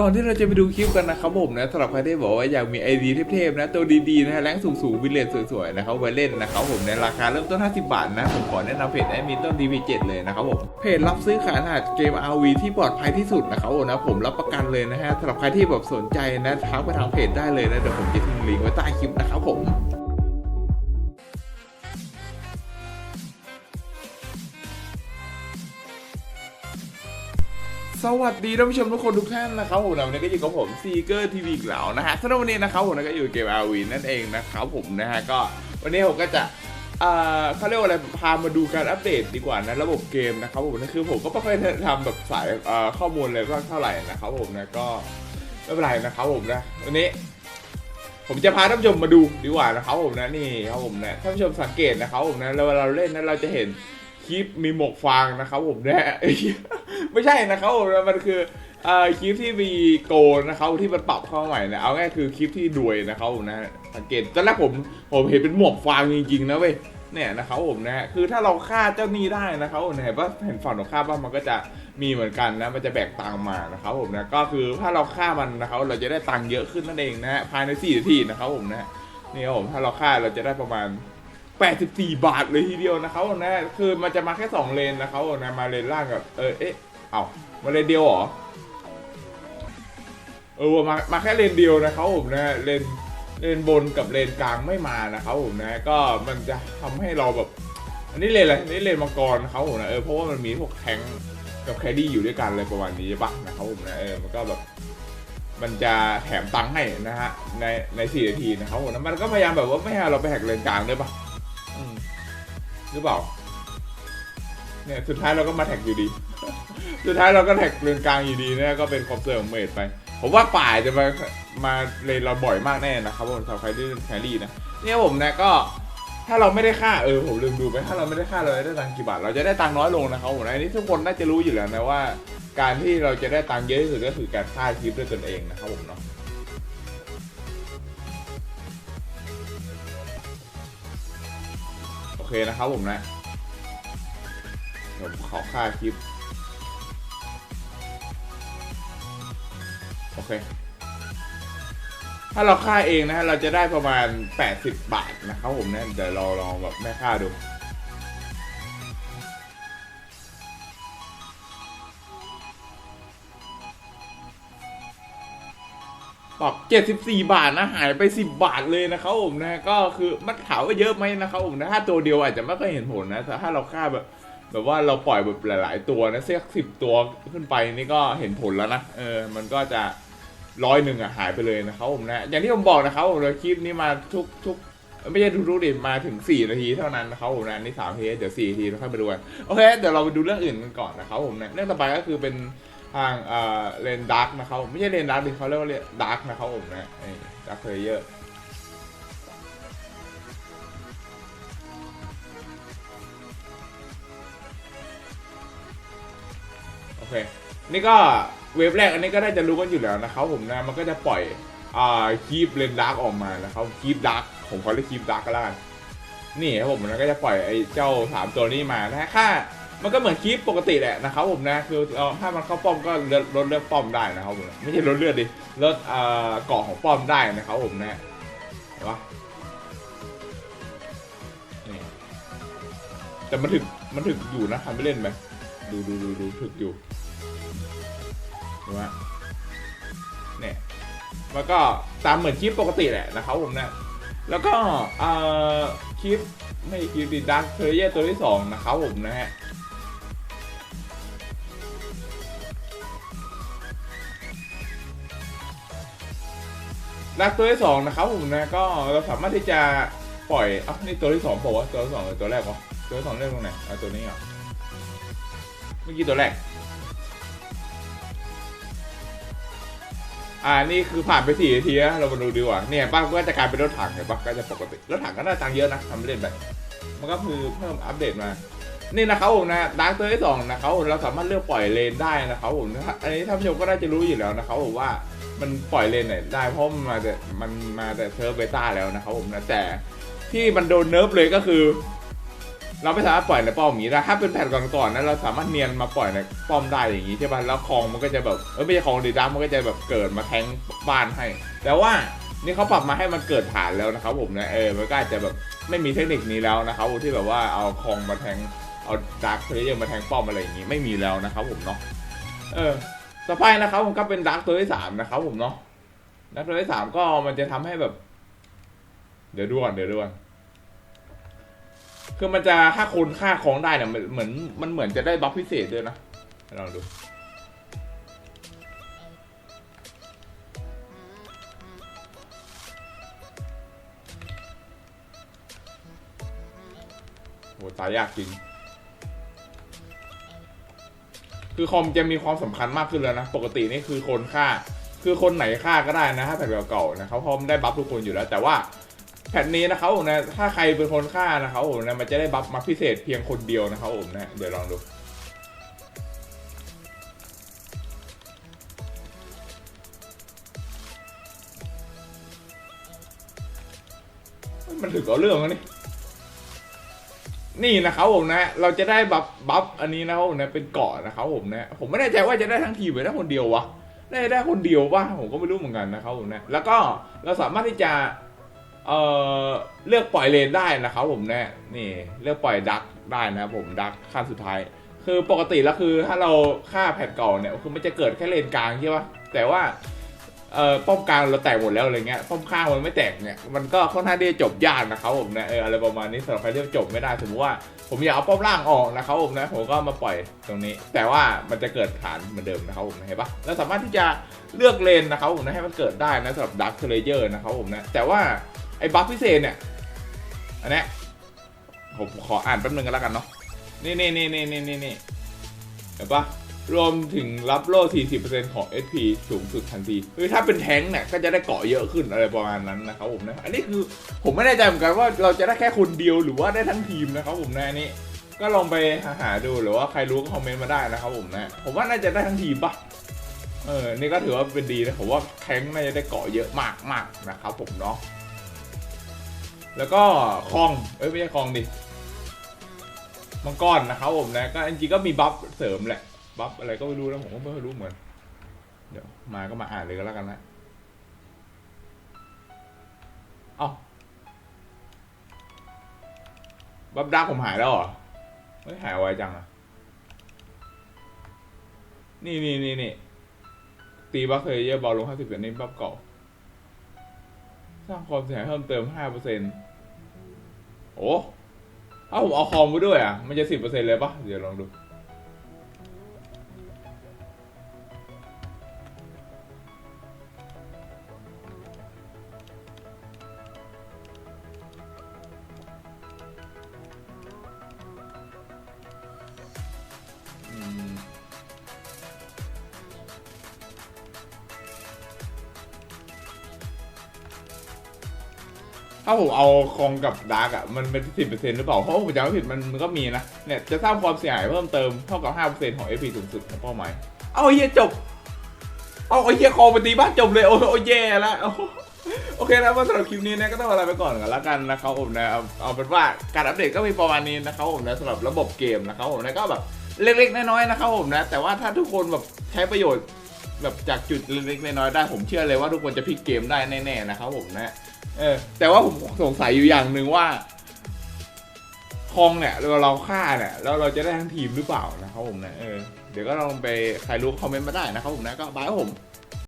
ก่อนที่เราจะไปดูคลิปกันนะครับผมนะสำหรับใครที่บอกว่าอยากมีไอดีเทพๆนะตัวดีๆนะฮะแรงสูงๆวิลเลนสวยๆนะครับไว้เล่นนะครับผมในราคาเริ่มต้น 50 บาทนะผมขอแนะนำเพจแอดมินต้น DP7 เลยนะครับผมเพจรับซื้อขายรหัสเกม RV ที่ปลอดภัยที่สุดนะครับผมนะผมรับประกันเลยนะฮะสำหรับใครที่แบบสนใจนะทักไปทางเพจได้เลยนะเดี๋ยวผมจะทิ้งลิงก์ไว้ใต้คลิปนะครับผม สวัสดีท่านผู้ชมทุกคนทุกท่านนะครับผมนะวันนี้ก็อยู่กับผมซีเกอร์ทีวีอีกแล้วนะฮะสำหรับวันนี้นะครับผมก็อยู่เกมอาวีนั่นเองนะครับผมนะฮะก็วันนี้ผมก็จะเอ่อเขาเรียกว่าอะไรพามาดูการอัปเดตดีกว่านะระบบเกมนะครับผมนะคือผมก็ไม่ค่อยทำแบบสายเอ่อข้อมูลเลยเท่าไหร่นะครับผมนะก็ไม่เป็นไรนะครับผมนะวันนี้ ผมจะพาท่านผู้ชมมาดูดีกว่านะครับผมนะนี่ครับผมนะท่านผู้ชมสังเกตนะครับผมนะเวลาเราเล่นนะเราจะเห็น คลิปมีหมวกฟางนะครับผมนะไม่ใช่นะครับผมมันคืออคลิปที่มีโกนนะครับที่มันปรับเข้าใหม่นะเอาง่ายคือคลิปที่รวยนะครับผมนะสังเกตตอนแรกผมผมเห็นเป็นหมวกฟางจริงๆนะเว้ยเนี่ยนะครับผมนะคือถ้าเราฆ่าเจ้านี้ได้นะครับผมเห็นว่าเห็นฝั่งตรงข้ามว่ามันก็จะมีเหมือนกันนะมันจะแบกตังมานะครับผมนะก็คือถ้าเราฆ่ามันนะครับเราจะได้ตังเยอะขึ้นนั่นเองนะฮะภายใน4นาทีนะครับผมนะนี่ครับผมถ้าเราฆ่าเราจะได้ประมาณ 84 บาทเลยทีเดียวนะครับผมนะคือมันจะมาแค่ 2 เลนนะครับผมนะมาเลนล่างกับเออเอ๊ะเอามาเลนเดียวเหรอเออมามาแค่เลนเดียวนะครับผมนะเลนเลนบนกับเลนกลางไม่มานะครับผมนะก็มันจะทำให้เราแบบ อันนี้เลนอะไรอันนี่เลนมังกรนะครับผมนะเออเพราะว่ามันมีพวกแทงกับแคดดี้อยู่ด้วยกันเลยประมาณนี้ใช่ปะนะครับผมนะเออมันก็แบบมันจะแถมตังค์ให้นะฮะในในสี่นาทีนะครับผมนะมันก็พยายามแบบว่าไม่ให้เราไปแหกเลนกลางด้วยปะ หรือเปล่า เนี่ยสุดท้ายเราก็มาแท็กอยู่ดี สุดท้ายเราก็แท็กเลนกลางอยู่ดีนะก็เป็นคอมเซอร์ของเมดไป ผมว่าป่ายจะมามาเลนเราบ่อยมากแน่นะครับผมสำหรับใครที่เล่นแครี่นะ เนี่ยผมนะก็ถ้าเราไม่ได้ค่าเออผมลืมดูไปถ้าเราไม่ได้ค่าเราจะได้ตังค์กี่บาทเราจะได้ตังค์น้อยลงนะครับผมอันนี้ทุกคนน่าจะรู้อยู่แล้วนะว่า การที่เราจะได้ตังค์เยอะที่สุดก็คือการฆ่าคลิปด้วยตนเองนะครับผมเนาะ นะครับผมนะผมขอค่าคลิป โอเค ถ้าเราค่าเองนะฮะเราจะได้ประมาณ 80 บาทนะครับผมนะเดี๋ยวเราลองแบบแม่ค่าดู ปรับ74 บาทนะหายไป 10 บาทเลยนะครับผมนะก็คือมันถามว่าเยอะไหมนะครับผมนะถ้าตัวเดียวอาจจะไม่ค่อยเห็นผลนะแต่ถ้าเราฆ่าแบบแบบว่าเราปล่อยแบบหลาย ๆ ตัวนะเสียสิบตัวขึ้นไปนี่ก็เห็นผลแล้วนะเออมันก็จะร้อยหนึ่งอะหายไปเลยนะครับผมนะอย่างที่ผมบอกนะครับผมเลยคลิปนี้มาทุกทุกไม่ใช่ทุกๆดิมาถึง 4 นาทีเท่านั้นนะครับผมนะนี่สามทีเดี๋ยว4นาทีเราค่อยมาดูกันโอเคเดี๋ยวเราไปดูเรื่องอื่นกันก่อนนะครับผมนะเรื่องต่อไปก็คือเป็น ทางเอ่อเลนดาร์กนะครับไม่ใช่เลนดาร์กดิเขาเรียกว่าเลนดาร์กนะครับผมนะดาร์กเพลเยอร์โอเค นี่ก็เวฟแรกอันนี้ก็ได้จะรู้กันอยู่แล้วนะครับผมนะมันก็จะปล่อยอ่าคีบเลนดาร์กออกมานะครับคีบดาร์กผมขอเรียกคีบดาร์กก็แล้วกันนี่ครับผมมันก็จะปล่อยไอ้เจ้าสามตัวนี้มานะฮะค่า มันก็เหมือนคลิปปกติแหละนะครับผมนะคือเอาถ้ามันเข้าป้อมก็ลดลดเลือดป้อมได้นะครับผมไม่ใช่ลดเลือดดิลดเอ่อเกาะของป้อมได้นะครับผมนะเห็นปะนี่แต่มันถึกมันถึกอยู่นะทำไม่เล่นไหมดูดูดูดูถึกอยู่ดูฮะเนี่ยมันก็ตามเหมือนคลิปปกติแหละนะครับผมนะแล้วก็เอ่อคลิปไม่คลิปดิดักเพลเยอร์ตัวที่สองนะครับผมนะฮะ รักตัวที่สองนะครับผมนะก็เราสามารถที่จะปล่อยอะนี่ตัวที่สองบอกว่าตัวที่สองหรือตัวแรกวะตัวที่สองเรียกตรงไหนอะตัวนี้เหรอะเมื่อกี้ตัวแรกอ่านี่คือผ่านไปสี่นาทีนะเรามาดูดีกว่าเนี่ยป้าก็จะกลายเป็นรถถังเห็นปะก็จะปกติรถถังก็ได้ตังเยอะนะทำเล่นไปมันก็คือเพิ่มอัปเดตมานี่นะครับผมนะดาร์กตัวที่สองนะครับผมเราสามารถเลือกปล่อยเลนได้นะครับผมนะอันนี้ท่านผู้ชมก็น่าจะรู้อยู่แล้วนะครับผมว่า มันปล่อยเลนไหนได้เพราะมันมาแต่มันมาแต่เซิร์ฟเบต้าแล้วนะครับผมนะแต่ที่มันโดนเนิร์ฟเลยก็คือ เราไม่สามารถปล่อยในป้อมอย่างนี้ได้ถ้าเป็นแผ่นก่อนๆนะเราสามารถเนียนมาปล่อยในป้อมได้อย่างนี้ใช่ป่ะแล้วคลองมันก็จะแบบเออไม่ใช่คลองดีดักมันก็จะแบบเกิดมาแทงบ้านให้ แต่ว่านี่เขาปรับมาให้มันเกิดฐานแล้วนะครับผมนะเออมันก็อาจจะแบบไม่มีเทคนิคนี้แล้วนะครับที่แบบว่าเอาคลองมาแทงเอาดาร์คเพลเยอร์มาแทงป้อมอะไรอย่างนี้ไม่มีแล้วนะครับผมเนาะเออ ต่อไปนะครับผมก็เป็นดาร์คตัวที่สามนะครับผมเนาะดาร์คตัวที่สามก็มันจะทำให้แบบ เดี๋ยวดูก่อนเดี๋ยวดูก่อนคือมันจะถ้าคนฆ่าของได้เนี่ยมันเหมือนมันเหมือนจะได้บัฟพิเศษด้วยนะลองดูโหตายยากจริง คือคอมจะมีความสำคัญมากขึ้นแล้วนะ ปกตินี่คือคนฆ่า คือคนไหนฆ่าก็ได้นะถ้าแผ่นเก่าๆนะครับเพราะมันได้บัฟทุกคนอยู่แล้ว แต่ว่าแผ่นนี้นะครับผมนะถ้าใครเป็นคนฆ่านะครับผมนะมันจะได้บัฟมาพิเศษเพียงคนเดียวนะครับผมนะเดี๋ยวลองดูมันถึงเอาเรื่องแล้วนี่ นี่นะครับผมนะ เราจะได้บัฟบัฟอันนี้นะครับผมนะเป็นเกาะนะครับผมนะ ผมไม่แน่ใจว่าจะได้ทั้งทีมหรือได้คนเดียววะได้ได้คนเดียววะผมก็ไม่รู้เหมือนกันนะครับผมนะ แล้วก็เราสามารถที่จะเอ่อเลือกปล่อยเลนได้นะครับผมเนี่ยนี่เลือกปล่อยดักได้นะครับผมดักขั้นสุดท้าย คือปกติแล้วคือถ้าเราฆ่าแผ่นเก่าเนี่ยคือมันจะเกิดแค่เลนกลางใช่ปะแต่ว่า เอ่อป้อมกลางเราแตกหมดแล้วอะไรเงี้ยป้อมข้างมันไม่แตกเนี่ยมันก็ค่อนข้างที่จะจบยากนะครับผมเนี่ยเอออะไรประมาณนี้สำหรับใครที่จบไม่ได้สมมติว่าผมอยากเอาป้อมล่างออกนะครับผมนะผมก็มาปล่อยตรงนี้ แต่ว่ามันจะเกิดฐานเหมือนเดิมนะครับผมเห็นปะแล้วสามารถที่จะเลือกเลนนะครับผมนะให้มันเกิดได้นะสำหรับดักเทเลเยอร์นะครับผมนะแต่ว่าไอ้บัฟพิเศษเนี่ยอันนี้ผมขออ่านแป๊บนึงกันแล้วกันเนาะนี่นี่นี่นี่นี่นี่นี่เห็นปะ รวมถึงรับโล่ 40%ของ SP สูงสุดทันทีคือถ้าเป็นแท้งค์เนี่ยก็จะได้เกาะเยอะขึ้นอะไรประมาณนั้นนะครับผมนะ อันนี้คือผมไม่แน่ใจเหมือนกันว่าเราจะได้แค่คนเดียวหรือว่าได้ทั้งทีมนะครับผมนะอันนี้ก็ลองไปหาดูหรือว่าใครรู้ก็คอมเมนต์มาได้นะครับผมนะ ผมว่าน่าจะได้ทั้งทีมปะเออ นี่ก็ถือว่าเป็นดีนะผมว่าแท้งค์น่าจะได้เกาะเยอะมากมากนะครับผมเนาะ แล้วก็คลอง เอ้ยไม่ใช่คลองดิ มังกรนะครับผมนะ ก็จริงๆก็มีบัฟเสริมแหละ บัฟอะไรก็ไม่รู้นะผมก็ไม่รู้เหมือน เดี๋ยวมาก็มาอ่านเลยก็แล้วกันนะเอาบัฟดักผมหายแล้วเหรอเฮ้ยหายไวจังอะนี่นี่นี่นี่ตีบัฟเคยเยอะเบาลงห้าสิบเปอร์เซ็นต์นี่บัฟเก่าสร้างความเสียหายเพิ่มเติม5%โอ้ถ้าผมเอาคอมไปด้วยอะ มันจะ10%เลยปะเดี๋ยวลองดู ถ้าผมเอาคองกับดาร์กอะมันเป็นสิบเปอร์เซ็นต์หรือเปล่า เพราะผมจำไม่ผิดมันมันก็มีนะ เนี่ยจะสร้างความเสียหายเพิ่มเติมเท่ากับห้าเปอร์เซ็นต์ของ FP สูงสุดของเป้าหมาย เอาเฮียจบ เอาเฮียคองไปตีบ้านจบเลยโอ้โอ้แย่ล้วโอเคนะว่าสำหรับคลิปนี้นะก็ต้องลาไปก่อนกันละกันนะครับผมนะเอาเอาเป็นว่าการอัปเดตก็มีประมาณนี้นะครับผมนะสำหรับระบบเกมนะครับผมนะก็แบบเล็กๆน้อยๆนะครับผมนะ แต่ว่าถ้าทุกคนแบบใช้ประโยชน์แบบจากจุดเล็กๆน้อยๆได้ผมเชื่อเลยว่าทุกคนจะพลิกเกมได้แน่ๆนะครับผมนะ เออ แต่ว่าผมสงสัยอยู่อย่างหนึ่งว่า คองเนี่ยเราเราฆ่าเนี่ย แล้วเราจะได้ทั้งทีมหรือเปล่านะครับผมนะเออเดี๋ยวก็ลองไปใครรู้คอมเมนต์มาได้นะครับผมนะก็บายครับผม